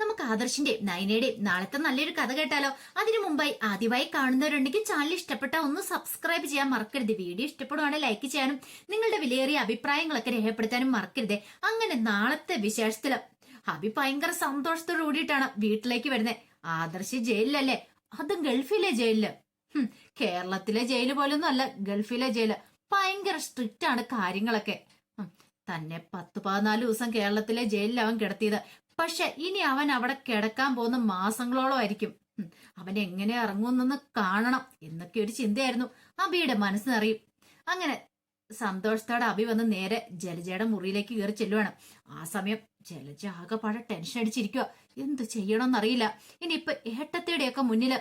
നമുക്ക് ആദർശിന്റെ നയനയുടെയും നാളത്തെ നല്ലൊരു കഥ കേട്ടാലോ? അതിനു മുമ്പായി ആദ്യമായി കാണുന്നവരുണ്ടെങ്കിൽ ചാനൽ ഇഷ്ടപ്പെട്ട ഒന്ന് സബ്സ്ക്രൈബ് ചെയ്യാൻ മറക്കരുത്. വീഡിയോ ഇഷ്ടപ്പെടുവാണെങ്കിൽ ലൈക്ക് ചെയ്യാനും നിങ്ങളുടെ വിലയേറിയ അഭിപ്രായങ്ങളൊക്കെ രേഖപ്പെടുത്താനും മറക്കരുത്. അങ്ങനെ നാളത്തെ വിശേഷത്തിൽ അഭി ഭയങ്കര സന്തോഷത്തോടു കൂടിയിട്ടാണ് വീട്ടിലേക്ക് വരുന്നത് ആദർശ് ജയിലിലല്ലേ? അതും ഗൾഫിലെ ജയിലിൽ. കേരളത്തിലെ ജയിൽ പോലൊന്നും അല്ല ഗൾഫിലെ ജയിൽ. ഭയങ്കര സ്ട്രിക്റ്റ് ആണ് കാര്യങ്ങളൊക്കെ. തന്നെ പത്ത് പതിനാല് ദിവസം കേരളത്തിലെ ജയിലിൽ അവൻ കിടത്തിയത്. പക്ഷെ ഇനി അവൻ അവിടെ കിടക്കാൻ പോകുന്ന മാസങ്ങളോളം ആയിരിക്കും. അവൻ എങ്ങനെ ഇറങ്ങുമെന്നൊന്ന് കാണണം എന്നൊക്കെ ഒരു ചിന്തയായിരുന്നു. അബിയുടെ മനസ്സിനറിയും അങ്ങനെ സന്തോഷത്തോടെ അബി വന്ന് നേരെ ജലജയുടെ മുറിയിലേക്ക് കയറി ചെല്ലുവാണ്. ആ സമയം ജലജ ആകെപ്പാടെ ടെൻഷൻ അടിച്ചിരിക്കുക എന്ത് ചെയ്യണമെന്നറിയില്ല ഇനിയിപ്പൊ ഏട്ടത്തിയുടെയൊക്കെ മുന്നിൽ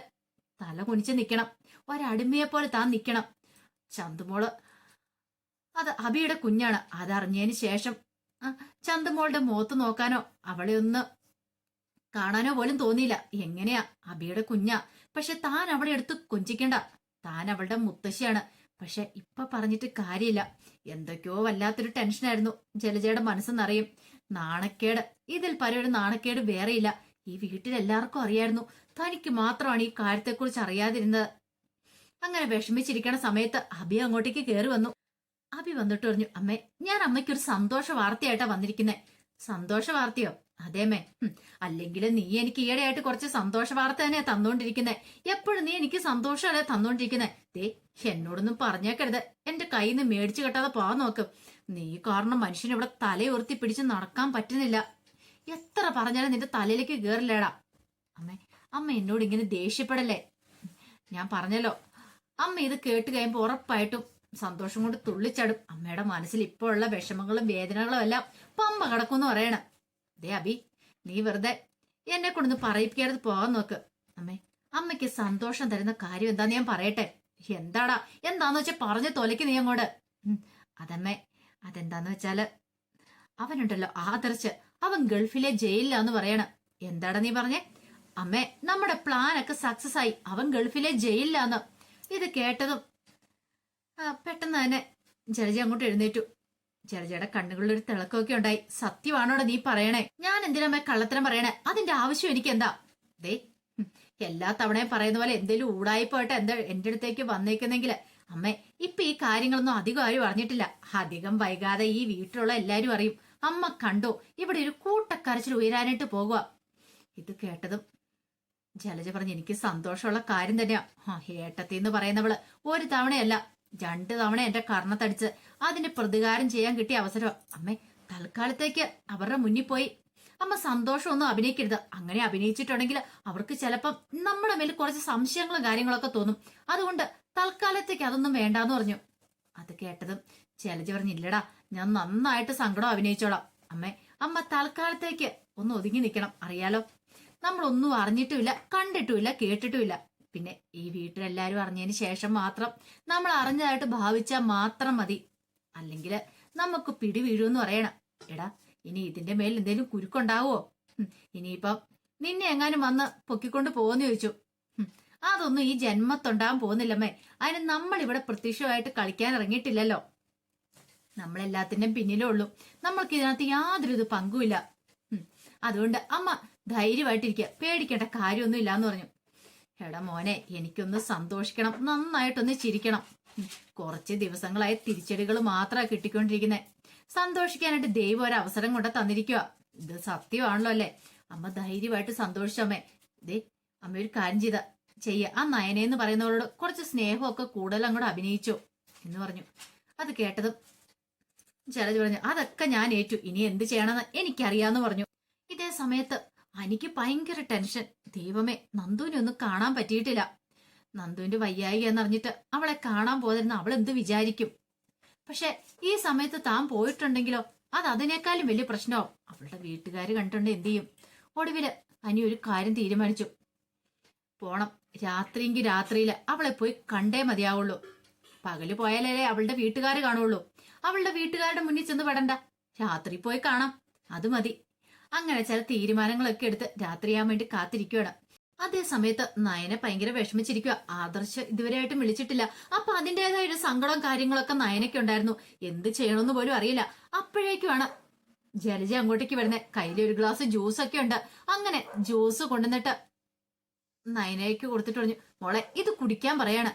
തല കുനിച്ച് നിൽക്കണം ഒരടിമയെ പോലെ താൻ നിൽക്കണം ചന്തുമോൾ അത് അബിയുടെ കുഞ്ഞാണ്. അതറിഞ്ഞതിന് ശേഷം ചന്തുമോളുടെ മുഖത്ത് നോക്കാനോ അവളെ ഒന്ന് കാണാനോ പോലും തോന്നിയില്ല. എങ്ങനെയാ? അബിയുടെ കുഞ്ഞാ. പക്ഷെ താൻ അവളെ എടുത്ത് കൊഞ്ചിക്കണ്ട. താൻ അവളുടെ മുത്തശ്ശിയാണ്. പക്ഷെ ഇപ്പൊ പറഞ്ഞിട്ട് കാര്യമില്ല. എന്തൊക്കെയോ വല്ലാത്തൊരു ടെൻഷനായിരുന്നു. ജലജയുടെ മനസ്സെന്നറിയും. നാണക്കേട്. ഇതിൽ പരയൊരു നാണക്കേട് വേറെയില്ല. ഈ വീട്ടിൽ എല്ലാവർക്കും അറിയായിരുന്നു. തനിക്ക് മാത്രമാണ് ഈ കാര്യത്തെക്കുറിച്ച് അറിയാതിരുന്നത്. അങ്ങനെ വിഷമിച്ചിരിക്കണ സമയത്ത് അബി അങ്ങോട്ടേക്ക് കയറി വന്നു. അബി വന്നിട്ട് പറഞ്ഞു അമ്മേ ഞാൻ അമ്മയ്ക്കൊരു സന്തോഷ വാർത്തയായിട്ടാ വന്നിരിക്കുന്നേ. സന്തോഷ വാർത്തയോ? അതേമേ അല്ലെങ്കിൽ നീ എനിക്ക് ഈയിടെയായിട്ട് കുറച്ച് സന്തോഷ വാർത്ത തന്നെ തന്നോണ്ടിരിക്കുന്നേ. എപ്പോഴും നീ എനിക്ക് സന്തോഷമല്ലേ തന്നോണ്ടിരിക്കുന്നേ? ദേ എന്നോടൊന്നും പറഞ്ഞേക്കരുത്. എന്റെ കയ്യിൽ നിന്ന് മേടിച്ചു കെട്ടാതെ പോവാൻ നോക്കും. നീ കാരണം മനുഷ്യന് ഇവിടെ തലയുയർത്തി പിടിച്ച് നടക്കാൻ പറ്റുന്നില്ല. എത്ര പറഞ്ഞാലും നിന്റെ തലയിലേക്ക് കേറില്ലേടാ. അമ്മേ അമ്മ എന്നോട് ഇങ്ങനെ ദേഷ്യപ്പെടല്ലേ? ഞാൻ പറഞ്ഞല്ലോ. അമ്മ ഇത് കേട്ട് കഴിയുമ്പോൾ ഉറപ്പായിട്ടും സന്തോഷം കൊണ്ട് തുള്ളിച്ചാടും. അമ്മയുടെ മനസ്സിൽ ഇപ്പോൾ ഉള്ള വിഷമങ്ങളും വേദനകളും എല്ലാം പമ്പ കിടക്കുമെന്ന് പറയണം. ദേ അബി നീ വെറുതെ എന്നെ കൊണ്ടൊന്ന് പറയിപ്പിക്കാതെ പോകാൻ നോക്ക്. അമ്മേ അമ്മയ്ക്ക് സന്തോഷം തരുന്ന കാര്യം എന്താന്ന് ഞാൻ പറയട്ടെ? എന്താടാ? എന്താന്ന് വെച്ചാൽ പറഞ്ഞു തൊലയ്ക്ക് നീ അങ്ങോട്ട്. അതമ്മേ അതെന്താന്ന് വെച്ചാൽ അവനുണ്ടല്ലോ ആദർശ്. അവൻ ഗൾഫിലെ ജയിലിലാന്ന് പറയണം. എന്താടാ നീ പറഞ്ഞേ? അമ്മേ നമ്മുടെ പ്ലാനൊക്കെ സക്സസ് ആയി. അവൻ ഗൾഫിലെ ജയിലിലാന്ന്. ഇത് കേട്ടതും പെട്ടെന്ന് തന്നെ ജലജ അങ്ങോട്ട് എഴുന്നേറ്റു. ജലജയുടെ കണ്ണുകളിൽ ഒരു തിളക്കമൊക്കെ ഉണ്ടായി. സത്യമാണോടെ നീ പറയണേ? ഞാൻ എന്തിനാ കള്ളത്തരം പറയണേ? അതിന്റെ ആവശ്യം എനിക്ക് എന്താ ദേ എല്ലാ തവണയും പറയുന്ന പോലെ എന്തേലും ഊടായിപ്പോയിട്ട് എന്താ എന്റെ അടുത്തേക്ക് വന്നേക്കുന്നെങ്കിൽ അമ്മേ ഇപ്പൊ ഈ കാര്യങ്ങളൊന്നും അധികം ആരും അറിഞ്ഞിട്ടില്ല. അധികം വൈകാതെ ഈ വീട്ടിലുള്ള എല്ലാരും അറിയും. അമ്മ കണ്ടോ? ഇവിടെ ഒരു കൂട്ടക്കരച്ചിൽ ഉയരാനായിട്ട് പോകുക ഇത് കേട്ടതും ജലജ പറഞ്ഞു എനിക്ക് സന്തോഷമുള്ള കാര്യം തന്നെയാ. ആ ഏട്ടത്തി എന്ന് പറയുന്നവൾ ഒരു തവണയല്ല രണ്ട് തവണ എന്റെ കർണത്തടിച്ച് അതിന്റെ പ്രതികാരം ചെയ്യാൻ കിട്ടിയ അവസരം. അമ്മേ തൽക്കാലത്തേക്ക് അവരുടെ മുന്നിൽ പോയി. അമ്മ സന്തോഷമൊന്നും അഭിനയിക്കരുത്. അങ്ങനെ അഭിനയിച്ചിട്ടുണ്ടെങ്കിൽ അവർക്ക് ചിലപ്പം നമ്മുടെ മേൽ കുറച്ച് സംശയങ്ങളും കാര്യങ്ങളൊക്കെ തോന്നും. അതുകൊണ്ട് തൽക്കാലത്തേക്ക് അതൊന്നും വേണ്ടാന്ന് പറഞ്ഞു. അത് കേട്ടതും ജലജ പറഞ്ഞില്ലടാ ഞാൻ നന്നായിട്ട് സങ്കടം അഭിനയിച്ചോളാം. അമ്മേ അമ്മ തൽക്കാലത്തേക്ക് ഒന്ന് ഒതുങ്ങി നിൽക്കണം. അറിയാലോ? നമ്മളൊന്നും അറിഞ്ഞിട്ടുമില്ല കണ്ടിട്ടുമില്ല കേട്ടിട്ടുമില്ല. പിന്നെ ഈ വീട്ടിലെല്ലാവരും അറിഞ്ഞതിന് ശേഷം മാത്രം നമ്മൾ അറിഞ്ഞതായിട്ട് ഭാവിച്ചാൽ മാത്രം മതി. അല്ലെങ്കിൽ നമുക്ക് പിടി വീഴുമെന്ന് പറയണം. എടാ ഇനി ഇതിന്റെ മേൽ എന്തെങ്കിലും കുരുക്കുണ്ടാവോ? ഇനിയിപ്പം നിന്നെ എങ്ങാനും വന്ന് പൊക്കിക്കൊണ്ട് പോവെന്ന് ചോദിച്ചു. അതൊന്നും ഈ ജന്മത്തുണ്ടാകാൻ പോകുന്നില്ലമ്മേ. അതിന് നമ്മൾ ഇവിടെ പ്രത്യക്ഷമായിട്ട് കളിക്കാൻ ഇറങ്ങിയിട്ടില്ലല്ലോ. നമ്മളെല്ലാത്തിന്റെയും പിന്നിലേ ഉള്ളൂ. നമ്മൾക്ക് ഇതിനകത്ത് യാതൊരു ഇത് പങ്കുമില്ല അതുകൊണ്ട് അമ്മ ധൈര്യമായിട്ടിരിക്കുക പേടിക്കേണ്ട കാര്യമൊന്നും ഇല്ലാന്ന് പറഞ്ഞു. എടാ മോനെ എനിക്കൊന്ന് സന്തോഷിക്കണം. നന്നായിട്ടൊന്ന് ചിരിക്കണം. കുറച്ച് ദിവസങ്ങളായി തിരിച്ചടികൾ മാത്രമാണ് കിട്ടിക്കൊണ്ടിരിക്കുന്നത് സന്തോഷിക്കാനായിട്ട് ദൈവം ഒരു അവസരം കൊണ്ട് തന്നിരിക്കുക ഇത് സത്യമാണല്ലോ അല്ലേ? അമ്മ ധൈര്യമായിട്ട് സന്തോഷിച്ചമ്മേ ദേ അമ്മ ഒരു കാര്യം ചെയ്ത. ചെയ്യ. ആ നയനെ എന്ന് പറയുന്നവരോട് കുറച്ച് സ്നേഹമൊക്കെ കൂടുതൽ അങ്ങോട്ട് അഭിനയിച്ചു എന്ന് പറഞ്ഞു. അത് കേട്ടതും ജലജ പറഞ്ഞു അതൊക്കെ ഞാൻ ഏറ്റു. ഇനി എന്ത് ചെയ്യണമെന്ന് എനിക്കറിയാന്ന് പറഞ്ഞു. ഇതേ സമയത്ത് എനിക്ക് ഭയങ്കര ടെൻഷൻ. ദൈവമേ നന്ദുവിനെ ഒന്നും കാണാൻ പറ്റിയിട്ടില്ല. നന്ദുവിന്റെ വയ്യായിക എന്നറിഞ്ഞിട്ട് അവളെ കാണാൻ പോതിരുന്ന അവൾ എന്ത് വിചാരിക്കും? പക്ഷെ ഈ സമയത്ത് താൻ പോയിട്ടുണ്ടെങ്കിലോ? അത് അതിനേക്കാളും വലിയ പ്രശ്നമാവും. അവളുടെ വീട്ടുകാർ കണ്ടിട്ടുണ്ട് എന്ത് ചെയ്യും? ഒടുവിൽ അനി ഒരു കാര്യം തീരുമാനിച്ചു. പോണം. രാത്രിയെങ്കിൽ രാത്രിയിൽ അവളെ പോയി കണ്ടേ മതിയാവുള്ളൂ. പകൽ പോയാലേ അവളുടെ വീട്ടുകാർ കാണുള്ളൂ. അവളുടെ വീട്ടുകാരുടെ മുന്നിൽ ചെന്ന് പെടണ്ട. രാത്രി പോയി കാണാം. അത് മതി. അങ്ങനെ ചില തീരുമാനങ്ങളൊക്കെ എടുത്ത് രാത്രിയാൻ വേണ്ടി കാത്തിരിക്കുകയാണ് അതേ സമയത്ത് നയനെ ഭയങ്കര വിഷമിച്ചിരിക്കുക ആദർശ് ഇതുവരെയായിട്ടും വിളിച്ചിട്ടില്ല. അപ്പൊ അതിന്റേതായ ഒരു സങ്കടവും കാര്യങ്ങളൊക്കെ നയനൊക്കെ ഉണ്ടായിരുന്നു. എന്ത് ചെയ്യണമെന്ന് പോലും അറിയില്ല. അപ്പോഴേക്കുമാണ് ജലജ അങ്ങോട്ടേക്ക് വരുന്നത് കയ്യിൽ ഒരു ഗ്ലാസ് ജ്യൂസ് ഒക്കെ ഉണ്ട്. അങ്ങനെ ജ്യൂസ് കൊണ്ടുവന്നിട്ട് നയനയ്ക്ക് കൊടുത്തിട്ട് പറഞ്ഞു മോളെ ഇത് കുടിക്കാൻ പറയാണ്.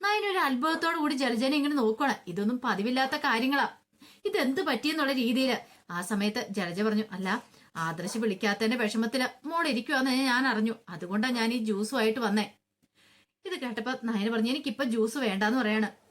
നയന ഒരു അത്ഭുതത്തോടു കൂടി ജലജനെ ഇങ്ങനെ നോക്കണം ഇതൊന്നും പതിവില്ലാത്ത കാര്യങ്ങളാ. ഇതെന്ത് പറ്റിയെന്നുള്ള രീതിയിൽ ആ സമയത്ത് ജലജ പറഞ്ഞു അല്ല ആദർശ് വിളിക്കാത്തതിന്റെ വിഷമത്തിൽ മോൾ ഇരിക്കുവാന്ന് ഞാൻ അറിഞ്ഞു. അതുകൊണ്ടാ ഞാൻ ഈ ജ്യൂസുമായിട്ട് വന്നേ. ഇത് കേട്ടപ്പോ നയന പറഞ്ഞു എനിക്കിപ്പൊ ജ്യൂസ് വേണ്ടാന്ന് പറയാണ്.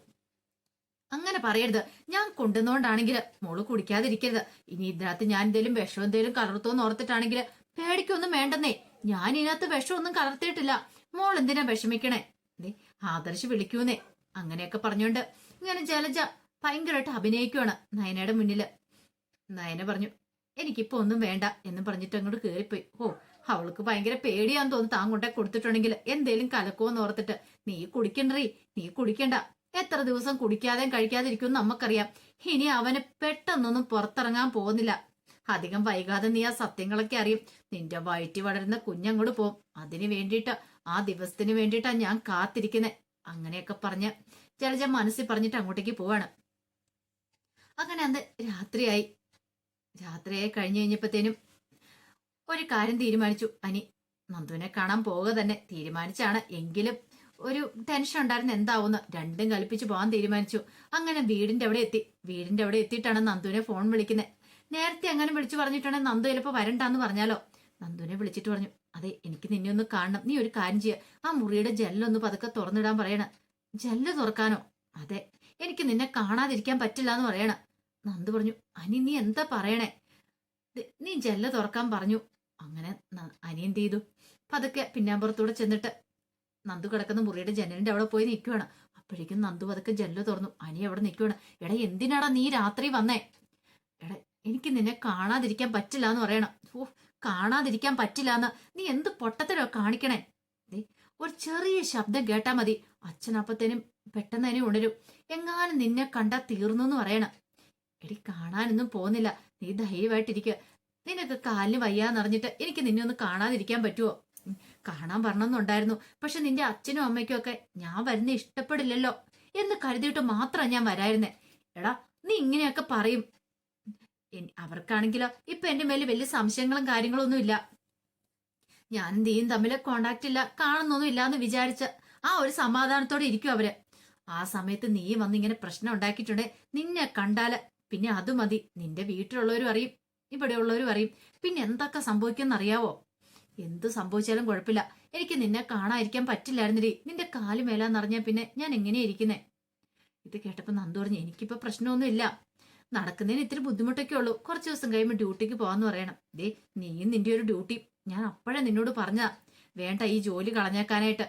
അങ്ങനെ പറയരുത്. ഞാൻ കൊണ്ടുവന്നോണ്ടാണെങ്കിൽ മോൾ കുടിക്കാതിരിക്കരുത്. ഇനി ഇതിനകത്ത് ഞാൻ എന്തേലും വിഷം എന്തേലും കലർത്തോന്ന് ഓർത്തിട്ടാണെങ്കിൽ പേടിക്കൊന്നും വേണ്ടെന്നേ. ഞാൻ ഇതിനകത്ത് വിഷമൊന്നും കലർത്തിയിട്ടില്ല. മോൾ എന്തിനാ വിഷമിക്കണേ? ദേ ആദർശ് വിളിക്കൂന്നേ. അങ്ങനെയൊക്കെ പറഞ്ഞോണ്ട് ഇങ്ങനെ ജലജ ഭയങ്കരമായിട്ട് അഭിനയിക്കുവാണ് നയനയുടെ മുന്നിൽ. നയന പറഞ്ഞു എനിക്കിപ്പോ ഒന്നും വേണ്ട എന്ന് പറഞ്ഞിട്ട് അങ്ങോട്ട് കേറിപ്പോയി. ഓ അവൾക്ക് ഭയങ്കര പേടിയാന്ന് തോന്നുന്നു. താൻ കൊണ്ടേ കൊടുത്തിട്ടുണ്ടെങ്കിൽ എന്തേലും കലക്കുമെന്ന് ഓർത്തിട്ട്. നീ കുടിക്കണ്ടറി നീ കുടിക്കണ്ട. എത്ര ദിവസം കുടിക്കാതെ കഴിക്കാതെ ഇരിക്കും നമുക്കറിയാം ഇനി അവന് പെട്ടെന്നൊന്നും പുറത്തിറങ്ങാൻ പോകുന്നില്ല. അധികം വൈകാതെ നീ ആ സത്യങ്ങളൊക്കെ അറിയും. നിന്റെ വയറ്റി വളരുന്ന കുഞ്ഞങ്ങോട് പോവും അതിനു വേണ്ടിയിട്ട് ആ ദിവസത്തിന് വേണ്ടിയിട്ടാ ഞാൻ കാത്തിരിക്കുന്നെ. അങ്ങനെയൊക്കെ പറഞ്ഞ് ജലജ മനസ്സിൽ പറഞ്ഞിട്ട് അങ്ങോട്ടേക്ക് പോവാണ്. അങ്ങനെ അന്ന് രാത്രിയായി. രാത്രിയായി കഴിഞ്ഞു കഴിഞ്ഞപ്പോഴത്തേനും ഒരു കാര്യം തീരുമാനിച്ചു. അനി നന്ദുവിനെ കാണാൻ പോവുക തന്നെ തീരുമാനിച്ചാണ്. എങ്കിലും ഒരു ടെൻഷൻ ഉണ്ടായിരുന്നു. എന്താവുന്നു രണ്ടും കൽപ്പിച്ച് പോകാൻ തീരുമാനിച്ചു. അങ്ങനെ വീടിന്റെ അവിടെ എത്തി. വീടിന്റെ അവിടെ എത്തിയിട്ടാണ് നന്ദുവിനെ ഫോൺ വിളിക്കുന്നത്. നേരത്തെ അങ്ങനെ വിളിച്ചു പറഞ്ഞിട്ടുണ്ടെങ്കിൽ നന്ദു ചിലപ്പോൾ വരണ്ടാന്ന് പറഞ്ഞാലോ? നന്ദുവിനെ വിളിച്ചിട്ട് പറഞ്ഞു അതെ എനിക്ക് നിന്നെ ഒന്ന് കാണണം. നീ ഒരു കാര്യം ചെയ്യുക ആ മുറിയുടെ ജെല്ലൊന്ന് പതുക്കെ തുറന്നിടാൻ പറയണം. ജെല്ല് തുറക്കാനോ? അതെ എനിക്ക് നിന്നെ കാണാതിരിക്കാൻ പറ്റില്ല എന്ന് പറയണ. നന്ദു പറഞ്ഞു അനി നീ എന്താ പറയണേ? നീ ജല്ല തുറക്കാൻ പറഞ്ഞു. അങ്ങനെ അനി എന്ത് ചെയ്തു? പതുക്കെ പിന്നാമ്പുറത്തൂടെ ചെന്നിട്ട് നന്ദു കിടക്കുന്ന മുറിയുടെ ജനലിന്റെ അവിടെ പോയി നിൽക്കുവാണ് അപ്പോഴേക്കും നന്ദു പതുക്കെ ജല്ല തുറന്നു. അനി അവിടെ നിൽക്കുവാണ് എടാ എന്തിനാടാ നീ രാത്രി വന്നേ? എടാ എനിക്ക് നിന്നെ കാണാതിരിക്കാൻ പറ്റില്ല എന്ന് പറയണം. ഓ കാണാതിരിക്കാൻ പറ്റില്ല എന്ന് നീ എന്ത് പൊട്ടത്തരോ കാണിക്കണേ? ഒരു ചെറിയ ശബ്ദം കേട്ടാ മതി. അച്ഛനപ്പത്തേനും പെട്ടെന്ന് തന്നെ ഉണരും. എങ്ങാനും നിന്നെ കണ്ടാ തീർന്നു എന്ന് പറയണം. എടി കാണാനൊന്നും പോകുന്നില്ല. നീ ധൈര്യമായിട്ടിരിക്കുക നിനക്ക് കാലിന് വയ്യാന്നറിഞ്ഞിട്ട് എനിക്ക് നിന്നെ ഒന്ന് കാണാതിരിക്കാൻ പറ്റുമോ കാണാൻ പറഞ്ഞെന്നുണ്ടായിരുന്നു പക്ഷെ നിന്റെ അച്ഛനും അമ്മയ്ക്കും ഒക്കെ ഞാൻ വരുന്ന ഇഷ്ടപ്പെടില്ലല്ലോ എന്ന് കരുതിയിട്ട് മാത്രമാണ് ഞാൻ വരായിരുന്നേ. എടാ നീ ഇങ്ങനെയൊക്കെ പറയും. അവർക്കാണെങ്കിലോ ഇപ്പൊ എന്റെ മേലെ വലിയ സംശയങ്ങളും കാര്യങ്ങളും ഒന്നും ഇല്ല. ഞാൻ നീയും തമ്മിൽ കോണ്ടാക്ട് ഇല്ല കാണുന്നൊന്നും ഇല്ല എന്ന് വിചാരിച്ച ആ ഒരു സമാധാനത്തോടെ ഇരിക്കും അവർ. ആ സമയത്ത് നീ വന്ന് ഇങ്ങനെ പ്രശ്നം ഉണ്ടാക്കിയിട്ടുണ്ടെ. നിന്നെ കണ്ടാൽ പിന്നെ അത് മതി. നിന്റെ വീട്ടിലുള്ളവരും അറിയും. ഇവിടെയുള്ളവരും അറിയും. പിന്നെ എന്തൊക്കെ സംഭവിക്കുമെന്ന് അറിയാവോ എന്ത് സംഭവിച്ചാലും കുഴപ്പമില്ല. എനിക്ക് നിന്നെ കാണാതിരിക്കാൻ പറ്റില്ലായിരുന്നില്ലേ നിന്റെ കാൽ മേലാന്നറിഞ്ഞാൽ പിന്നെ ഞാൻ എങ്ങനെയാ ഇരിക്കുന്നേ? ഇത് കേട്ടപ്പോൾ നന്ദു പറഞ്ഞു എനിക്കിപ്പോ പ്രശ്നമൊന്നും ഇല്ല നടക്കുന്നതിന് ഇത്തിരി ബുദ്ധിമുട്ടൊക്കെ ഉള്ളൂ. കുറച്ച് ദിവസം കഴിയുമ്പോൾ ഡ്യൂട്ടിക്ക് പോകാന്ന് പറയണം. ദേ നീയും നിന്റെ ഒരു ഡ്യൂട്ടി. ഞാൻ അപ്പോഴേ നിന്നോട് പറഞ്ഞ വേണ്ട ഈ ജോലി കളഞ്ഞേക്കാനായിട്ട്.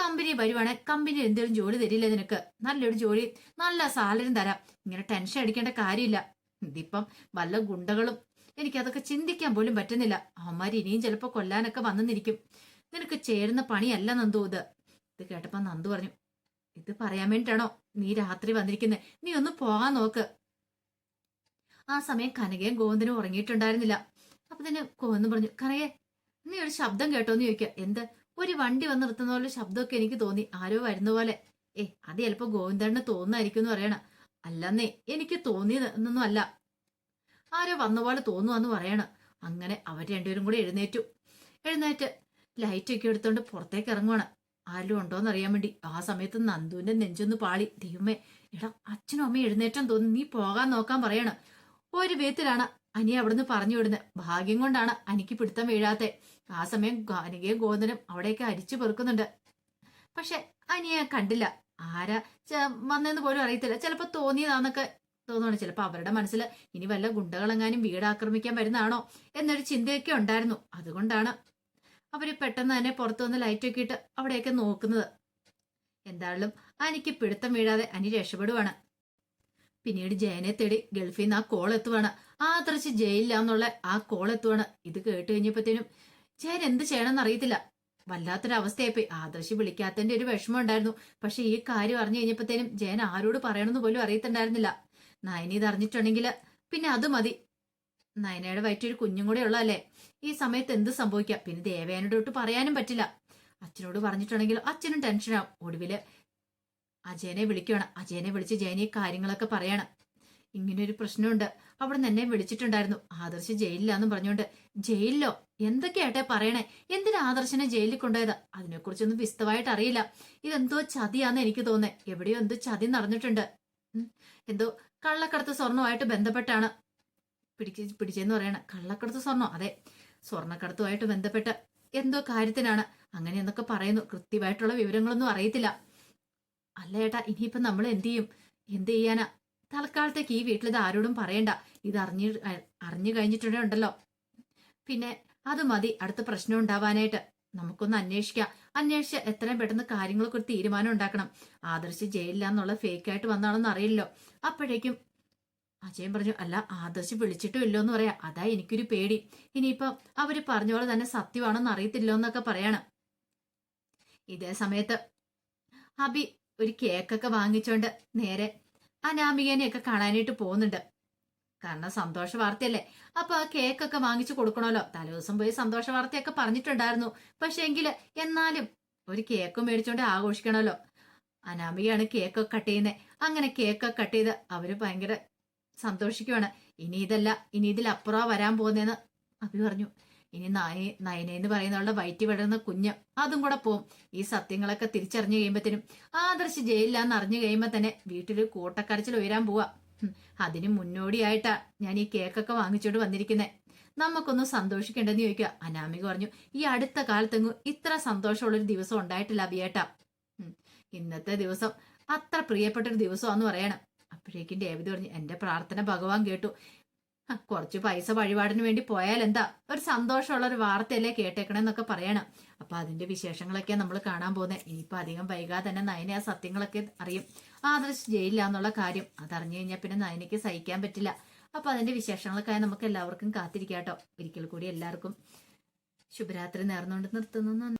കമ്പനി വരുവാണെ കമ്പനി എന്തെങ്കിലും ജോലി തരില്ല നിനക്ക്? നല്ലൊരു ജോലി നല്ല സാലറിയും തരാം. ഇങ്ങനെ ടെൻഷൻ അടിക്കേണ്ട കാര്യമില്ല. ഇതിപ്പം വല്ല ഗുണ്ടകളും എനിക്കതൊക്കെ ചിന്തിക്കാൻ പോലും പറ്റുന്നില്ല. അവന്മാർ ഇനിയും ചിലപ്പോൾ കൊല്ലാനൊക്കെ വന്നെന്നിരിക്കും നിനക്ക് ചേരുന്ന പണിയല്ല നന്ദു ഇത്. ഇത് കേട്ടപ്പോ നന്ദു പറഞ്ഞു ഇത് പറയാൻ വേണ്ടിട്ടാണോ നീ രാത്രി വന്നിരിക്കുന്നത് നീ ഒന്ന് പോകാൻ നോക്ക്. ആ സമയം കനകയും ഗോവിന്ദനും ഉറങ്ങിയിട്ടുണ്ടായിരുന്നില്ല. അപ്പൊ തന്നെ ഗോവിന്ദൻ പറഞ്ഞു കനകെ നീ ഒരു ശബ്ദം കേട്ടോന്ന് ചോദിക്കുക എന്ത്? ഒരു വണ്ടി വന്ന് നിർത്തുന്ന പോലെ ശബ്ദമൊക്കെ എനിക്ക് തോന്നി. ആരോ വരുന്ന പോലെ. ഏ അത് ചിലപ്പോ ഗോവിന്ദനെ തോന്നായിരിക്കും എന്ന് പറയണ. അല്ലെന്നേ എനിക്ക് തോന്നിയതൊന്നും അല്ല. ആരോ വന്ന പോലെ തോന്നുവാന്ന് പറയണ. അങ്ങനെ അവർ രണ്ടുപേരും കൂടി എഴുന്നേറ്റു. എഴുന്നേറ്റ് ലൈറ്റൊക്കെ എടുത്തോണ്ട് പുറത്തേക്ക് ഇറങ്ങുവാണ്. ആരും ഉണ്ടോന്ന് അറിയാൻ വേണ്ടി. ആ സമയത്ത് നന്ദുവിന്റെ നെഞ്ചൊന്ന് പാളി. ദൈവമേ എടാ അച്ഛനും അമ്മയും എഴുന്നേറ്റം തോന്നി. നീ പോകാൻ നോക്കാൻ പറയണ. ഒരു വിധത്തിലാണ് അനി അവിടുന്ന് പറഞ്ഞു വിടുന്നത് ഭാഗ്യം കൊണ്ടാണ് അനിക്ക് പിടുത്തം വീഴാത്തെ. ആ സമയം അനികയും ഗോതനും അവിടെയൊക്കെ അരിച്ചു പെറുക്കുന്നുണ്ട്. പക്ഷെ അനിയെ കണ്ടില്ല. ആരാ വന്നെന്ന് പോലും അറിയത്തില്ല. ചിലപ്പോ തോന്നിയതാന്നൊക്കെ തോന്നുന്നു ചിലപ്പോ അവരുടെ മനസ്സിൽ ഇനി വല്ല ഗുണ്ടകളെങ്ങാനും വീട് ആക്രമിക്കാൻ വരുന്നതാണോ എന്നൊരു ചിന്തയൊക്കെ ഉണ്ടായിരുന്നു. അതുകൊണ്ടാണ് അവർ പെട്ടെന്ന് തന്നെ പുറത്തു വന്ന് ലൈറ്റൊക്കെ ഇട്ട് അവിടെയൊക്കെ നോക്കുന്നത്. എന്തായാലും അനിക്ക് പിടുത്തം വീഴാതെ അനി രക്ഷപ്പെടുവാണ്. പിന്നീട് ജയനെ തേടി ഗൾഫിൽ നിന്ന് ആ കോൾ എത്തുവാണ്. ആദർശ് ജയിലില്ലാന്നുള്ള ആ കോൾ എത്തുവാണ്. ഇത് കേട്ട് കഴിഞ്ഞപ്പോഴത്തേനും ജയൻ എന്ത് ചെയ്യണമെന്ന് അറിയത്തില്ല. വല്ലാത്തൊരവസ്ഥയായിപ്പോയി. ആദർശ് വിളിക്കാത്തതിന്റെ ഒരു വിഷമം ഉണ്ടായിരുന്നു. പക്ഷെ ഈ കാര്യം അറിഞ്ഞു കഴിഞ്ഞപ്പോഴത്തേനും ജയൻ ആരോട് പറയണമെന്ന് പോലും അറിയത്തുണ്ടായിരുന്നില്ല. നയനി ഇത് അറിഞ്ഞിട്ടുണ്ടെങ്കിൽ പിന്നെ അത് മതി. നയനയുടെ വയറ്റൊരു കുഞ്ഞും കൂടെ ഉള്ളതല്ലേ? ഈ സമയത്ത് എന്ത് സംഭവിക്കാം? പിന്നെ ദേവേനോട് തൊട്ട് പറയാനും പറ്റില്ല. അച്ഛനോട് പറഞ്ഞിട്ടുണ്ടെങ്കിൽ അച്ഛനും ടെൻഷനാവും. ഒടുവിൽ അജയനെ വിളിക്കുകയാണ് അജയനെ വിളിച്ച് ജയനെ കാര്യങ്ങളൊക്കെ പറയണം. ഇങ്ങനെ ഒരു പ്രശ്നമുണ്ട്. അവിടെ നിന്ന് വിളിച്ചിട്ടുണ്ടായിരുന്നു. ആദർശ് ജയിലിലാന്നും പറഞ്ഞുകൊണ്ട് ജയിലിലോ? എന്തൊക്കെയാട്ടെ പറയണേ? എന്തിനാ ആദർശനെ ജയിലിൽ കൊണ്ടുപോയത്? അതിനെക്കുറിച്ചൊന്നും വിശദമായിട്ട് അറിയില്ല. ഇതെന്തോ ചതിയാന്ന് എനിക്ക് തോന്നേ. എവിടെയോ എന്തോ ചതി നടന്നിട്ടുണ്ട്. എന്തോ കള്ളക്കടത്ത് സ്വർണവുമായിട്ട് ബന്ധപ്പെട്ടാണ്. പിടിച്ച് പിടിച്ചെന്ന് പറയണ. കള്ളക്കടത്ത് സ്വർണം? അതെ സ്വർണക്കടത്തുമായിട്ട് ബന്ധപ്പെട്ട എന്തോ കാര്യത്തിനാണ്. അങ്ങനെ എന്നൊക്കെ പറയുന്നു. കൃത്യമായിട്ടുള്ള വിവരങ്ങളൊന്നും അറിയത്തില്ല. അല്ല ഏട്ടാ ഇനിയിപ്പം നമ്മൾ എന്ത് ചെയ്യും? എന്ത് ചെയ്യാനാ? തൽക്കാലത്തേക്ക് ഈ വീട്ടിൽ ഇത് ആരോടും പറയണ്ട. ഇത് അറിഞ്ഞു അറിഞ്ഞു കഴിഞ്ഞിട്ടുണ്ടേ ഉണ്ടല്ലോ. പിന്നെ അത് മതി അടുത്ത പ്രശ്നം ഉണ്ടാവാനായിട്ട്. നമുക്കൊന്ന് അന്വേഷിക്കാം. അന്വേഷിച്ച് എത്രയും പെട്ടെന്ന് കാര്യങ്ങളൊക്കെ ഒരു തീരുമാനം ഉണ്ടാക്കണം. ആദർശ് ജയിലില്ലാന്നുള്ള ഫേക്ക് ആയിട്ട് വന്നാണെന്ന് അറിയില്ലോ അപ്പോഴേക്കും അജയൻ പറഞ്ഞു അല്ല ആദർശ് വിളിച്ചിട്ടും ഇല്ലോ എന്ന് പറയാ. അതാ എനിക്കൊരു പേടി. ഇനിയിപ്പം അവർ പറഞ്ഞ പോലെ തന്നെ സത്യമാണെന്ന് അറിയത്തില്ലോ എന്നൊക്കെ പറയാണ്. ഇതേ സമയത്ത് അബി ഒരു കേക്കൊക്കെ വാങ്ങിച്ചോണ്ട് നേരെ അനാമികനെയൊക്കെ കാണാനായിട്ട് പോകുന്നുണ്ട്. കാരണം സന്തോഷ വാർത്തയല്ലേ? അപ്പൊ ആ കേക്കൊക്കെ വാങ്ങിച്ചു കൊടുക്കണമല്ലോ. തലേദിവസം പോയി സന്തോഷ വാർത്തയൊക്കെ പറഞ്ഞിട്ടുണ്ടായിരുന്നു. പക്ഷെ എങ്കിൽ എന്നാലും ഒരു കേക്ക് മേടിച്ചോണ്ട് ആഘോഷിക്കണമല്ലോ. അനാമികയാണ് കേക്കൊക്കെ കട്ട് ചെയ്യുന്നത് അങ്ങനെ കേക്കൊക്കെ കട്ട് ചെയ്ത് അവർ ഭയങ്കര സന്തോഷിക്കുവാണ്. ഇനി ഇതല്ല ഇനി ഇതിലപ്പുറം വരാൻ പോകുന്നതെന്ന് അഭി പറഞ്ഞു. ഇനി നയ നയന എന്ന് പറയുന്നവളുടെ വയറ്റി വിടുന്ന കുഞ്ഞ് അതും കൂടെ പോവും. ഈ സത്യങ്ങളൊക്കെ തിരിച്ചറിഞ്ഞു കഴിയുമ്പത്തേനും ആദർശ് ജയിലിലാന്ന് അറിഞ്ഞു കഴിയുമ്പോ തന്നെ വീട്ടിൽ കൂട്ടക്കരച്ചിൽ ഉയരാൻ പോവാ. അതിന് മുന്നോടിയായിട്ടാ ഞാൻ ഈ കേക്കൊക്കെ വാങ്ങിച്ചോണ്ട് വന്നിരിക്കുന്നത് നമുക്കൊന്ന് സന്തോഷിക്കേണ്ടെന്ന് ചോദിക്കുക അനാമിക പറഞ്ഞു ഈ അടുത്ത കാലത്തെങ്ങും ഇത്ര സന്തോഷമുള്ളൊരു ദിവസം ഉണ്ടായിട്ടില്ല അബിയേട്ടാ. ഇന്നത്തെ ദിവസം അത്ര പ്രിയപ്പെട്ടൊരു ദിവസമാന്ന് പറയണം. അപ്പോഴേക്കും ഡേവിഡ് പറഞ്ഞു എന്റെ പ്രാർത്ഥന ഭഗവാൻ കേട്ടു. കുറച്ച് പൈസ വഴിപാടിന് വേണ്ടി പോയാൽ എന്താ? ഒരു സന്തോഷമുള്ള ഒരു വാർത്തയല്ലേ കേട്ടേക്കണെന്നൊക്കെ പറയണം. അപ്പൊ അതിന്റെ വിശേഷങ്ങളൊക്കെ നമ്മൾ കാണാൻ പോകുന്നത് ഇനിയിപ്പോ അധികം വൈകാതെ തന്നെ നയനെ ആ സത്യങ്ങളൊക്കെ അറിയും. ആദർശ് ജയിലില്ലാന്നുള്ള കാര്യം. അതറിഞ്ഞു കഴിഞ്ഞാൽ പിന്നെ നയനയ്ക്ക് സഹിക്കാൻ പറ്റില്ല. അപ്പൊ അതിന്റെ വിശേഷങ്ങളൊക്കെ നമുക്ക് എല്ലാവർക്കും കാത്തിരിക്കാട്ടോ. ഒരിക്കൽ കൂടി എല്ലാവർക്കും ശുഭരാത്രി നേർന്നുകൊണ്ട് നിർത്തുന്നു.